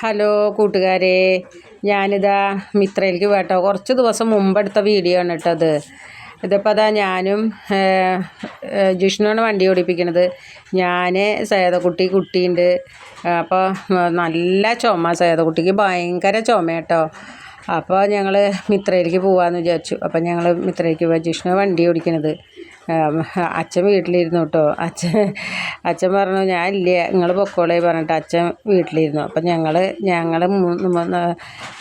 Hello കൂട്ടുകാരെ. ഞാനിതാ മിത്രയിലേക്ക് കേട്ടോ കുറച്ച് ദിവസം മുമ്പെടുത്ത വീഡിയോ ആണ് കേട്ടോ അത്. ഇതിപ്പോൾ അതാ ഞാനും ജിഷ്ണുവാണ് വണ്ടി ഓടിപ്പിക്കണത്. ഞാൻ സേതക്കുട്ടി കുട്ടിയുണ്ട്. അപ്പോൾ നല്ല ചുമ സേതക്കുട്ടിക്ക് ഭയങ്കര ചുമ കേട്ടോ. അപ്പോൾ ഞങ്ങൾ മിത്രയിലേക്ക് പോകാമെന്ന് വിചാരിച്ചു. അപ്പോൾ ഞങ്ങൾ മിത്രയിലേക്ക് പോയി ജിഷ്ണു വണ്ടി ഓടിക്കണത്. അച്ഛൻ വീട്ടിലിരുന്നു കേട്ടോ അച്ഛൻ അച്ഛൻ പറഞ്ഞു ഞാൻ ഇല്ല നിങ്ങൾ പൊക്കോളേ പറഞ്ഞിട്ട് അച്ഛൻ വീട്ടിലിരുന്നു. അപ്പം ഞങ്ങൾ ഞങ്ങൾ മൂന്ന്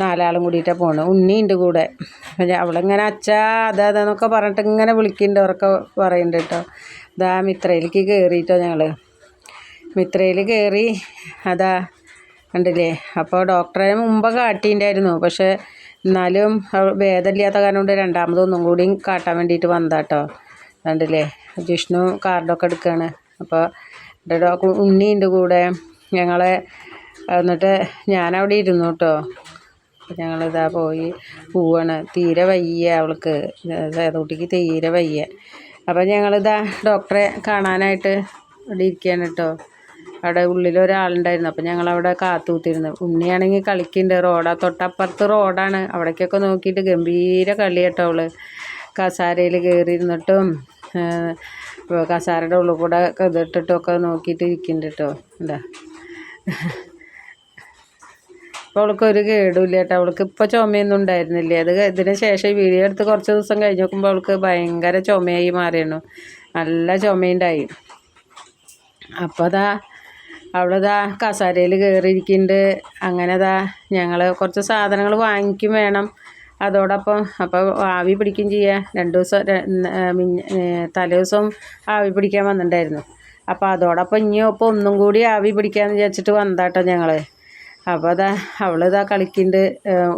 നാലാളും കൂടിയിട്ടാണ് പോണത് ഉണ്ണിയുണ്ട് കൂടെ. അവളിങ്ങനെ അച്ഛ അതാ അതെന്നൊക്കെ പറഞ്ഞിട്ട് ഇങ്ങനെ വിളിക്കുന്നുണ്ട് അവരൊക്കെ പറയുന്നുണ്ട് കേട്ടോ ഇതാ മിത്രയിലേക്ക് കയറിയിട്ടോ ഞങ്ങൾ മിത്രയിൽ കയറി അതാ കണ്ടില്ലേ? അപ്പോൾ ഡോക്ടറെ മുമ്പ് കാട്ടിയിട്ടുണ്ടായിരുന്നു പക്ഷേ എന്നാലും ഭേദമില്ലാത്ത കാരണം കൊണ്ട് രണ്ടാമതൊന്നും കൂടിയും കാട്ടാൻ വേണ്ടിയിട്ട് വന്നതാട്ടോ കണ്ടില്ലേ? ജിഷ്ണു കാർഡൊക്കെ എടുക്കുകയാണ് അപ്പോൾ ഡോക്ടർ ഉണ്ണിയുണ്ട് കൂടെ. ഞങ്ങളെ എന്നിട്ട് ഞാനവിടെ ഇരുന്നു കേട്ടോ. ഞങ്ങളിതാ പോയി പോവാണ്. തീരെ വയ്യ അവൾക്ക്. സേതക്കുട്ടിക്ക് തീരെ വയ്യ. അപ്പോൾ ഞങ്ങളിതാ ഡോക്ടറെ കാണാനായിട്ട് അവിടെ ഇരിക്കുകയാണ് കേട്ടോ. അവിടെ ഉള്ളിൽ ഒരാളുണ്ടായിരുന്നു. അപ്പോൾ ഞങ്ങളവിടെ കാത്തുകൂത്തിരുന്നു ഉണ്ണിയാണെങ്കിൽ കളിക്കുന്നുണ്ട്. റോഡാ തൊട്ടപ്പുറത്ത് റോഡാണ്. അവിടേക്കൊക്കെ നോക്കിയിട്ട് ഗംഭീര കളി കേട്ടോ അവൾ. കസാരയിൽ കയറിയിരുന്നിട്ടും കസാരയുടെ ഉള്ളിൽ കൂടെ ഇതിട്ടിട്ടൊക്കെ നോക്കിയിട്ട് ഇരിക്കുന്നുണ്ട് കേട്ടോ എന്താ? അപ്പോൾ അവൾക്ക് ഒരു കേടുമില്ല കേട്ടോ അവൾക്ക് ഇപ്പോൾ ചുമയൊന്നും ഉണ്ടായിരുന്നില്ല. അത് ഇതിന് ശേഷം വീഡിയോ എടുത്ത് കുറച്ച് ദിവസം കഴിഞ്ഞ് നോക്കുമ്പോൾ അവൾക്ക് ഭയങ്കര ചുമയായി മാറിയണു നല്ല ചുമയുണ്ടായി. അപ്പോൾ അതാ അവളിതാ കസാരയിൽ കയറിയിരിക്കുന്നുണ്ട് അങ്ങനെ അതാ ഞങ്ങൾ കുറച്ച് സാധനങ്ങൾ വാങ്ങിക്കും വേണം. അതോടൊപ്പം അപ്പോൾ ആവി പിടിക്കുകയും ചെയ്യുക രണ്ട് ദിവസം തലേ ദിവസം ആവി പിടിക്കാൻ വന്നിട്ടുണ്ടായിരുന്നു. അപ്പോൾ അതോടൊപ്പം ഇനിയൊപ്പം ഒന്നും കൂടി ആവി പിടിക്കാമെന്ന് വിചാരിച്ചിട്ട് വന്നതാട്ടോ ഞങ്ങൾ അപ്പോൾ അതാ അവളിതാ കളിക്കുന്നുണ്ട്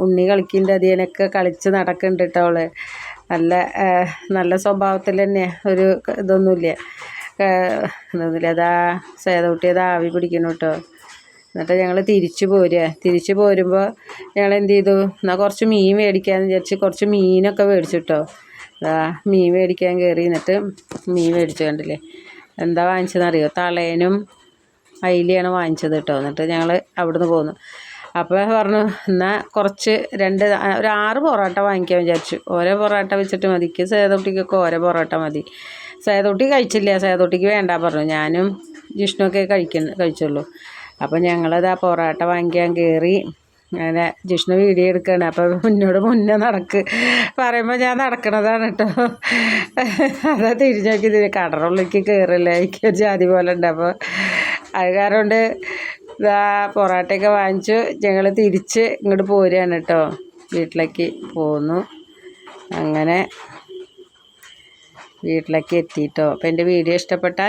ഉണ്ണി കളിക്കുന്നുണ്ട് അതിനൊക്കെ കളിച്ച് നടക്കുന്നുണ്ട് കേട്ടോ അവൾ നല്ല നല്ല സ്വഭാവത്തിൽ തന്നെ ഒരു ഇതൊന്നുമില്ല. ഇതൊന്നുമില്ല. അതാ സേതകുട്ടി അതാ ആവി പിടിക്കണം കേട്ടോ എന്നിട്ട് ഞങ്ങൾ തിരിച്ചു പോരുക തിരിച്ചു പോരുമ്പോൾ ഞങ്ങൾ എന്ത് ചെയ്തു എന്നാൽ കുറച്ച് മീൻ മേടിക്കാമെന്ന് വിചാരിച്ച് കുറച്ച് മീനൊക്കെ മേടിച്ചു കേട്ടോ അതാ മീൻ മേടിക്കാൻ കയറി എന്നിട്ട് മീൻ മേടിച്ചു കണ്ടില്ലേ? എന്താ വാങ്ങിച്ചതെന്നറിയോ? തളേനും അയിലയാണ് വാങ്ങിച്ചത് കേട്ടോ. എന്നിട്ട് ഞങ്ങൾ അവിടുന്ന് പോന്നു. അപ്പോൾ പറഞ്ഞു എന്നാൽ കുറച്ച് രണ്ട് ഒരു ആറ് പൊറോട്ട വാങ്ങിക്കാൻ വിചാരിച്ചു. ഓരോ പൊറോട്ട വെച്ചിട്ട് മതിക്ക് സേതോട്ടിക്കൊക്കെ ഓരോ പൊറോട്ട മതി. സേതോട്ടി കഴിച്ചില്ല. സേതോട്ടിക്ക് വേണ്ട പറഞ്ഞു. ഞാനും ജിഷ്ണുവൊക്കെ കഴിക്കുന്നു കഴിച്ചുള്ളൂ. അപ്പോൾ ഞങ്ങളത് ആ പൊറോട്ട വാങ്ങിക്കാൻ കയറി അങ്ങനെ ജിഷ്ണു വീഡിയോ എടുക്കുകയാണ് അപ്പോൾ മുന്നോട് മുന്നേ നടക്ക്. പറയുമ്പോൾ ഞാൻ നടക്കണതാണ് കേട്ടോ അതാ തിരിഞ്ഞു നോക്കി ഇതിന് കടറുള്ളിലേക്ക് കയറില്ല എനിക്ക് ജാതി പോലെ ഉണ്ട്. അപ്പോൾ അത് കാരണം കൊണ്ട് ഇതാ പൊറോട്ടയൊക്കെ വാങ്ങിച്ചു. ഞങ്ങൾ തിരിച്ച് ഇങ്ങോട്ട് പോരുകയാണ് കേട്ടോ വീട്ടിലേക്ക് പോന്നു. അങ്ങനെ വീട്ടിലേക്ക് എത്തിയിട്ടോ അപ്പോൾ എന്റെ വീഡിയോ ഇഷ്ടപ്പെട്ടാൽ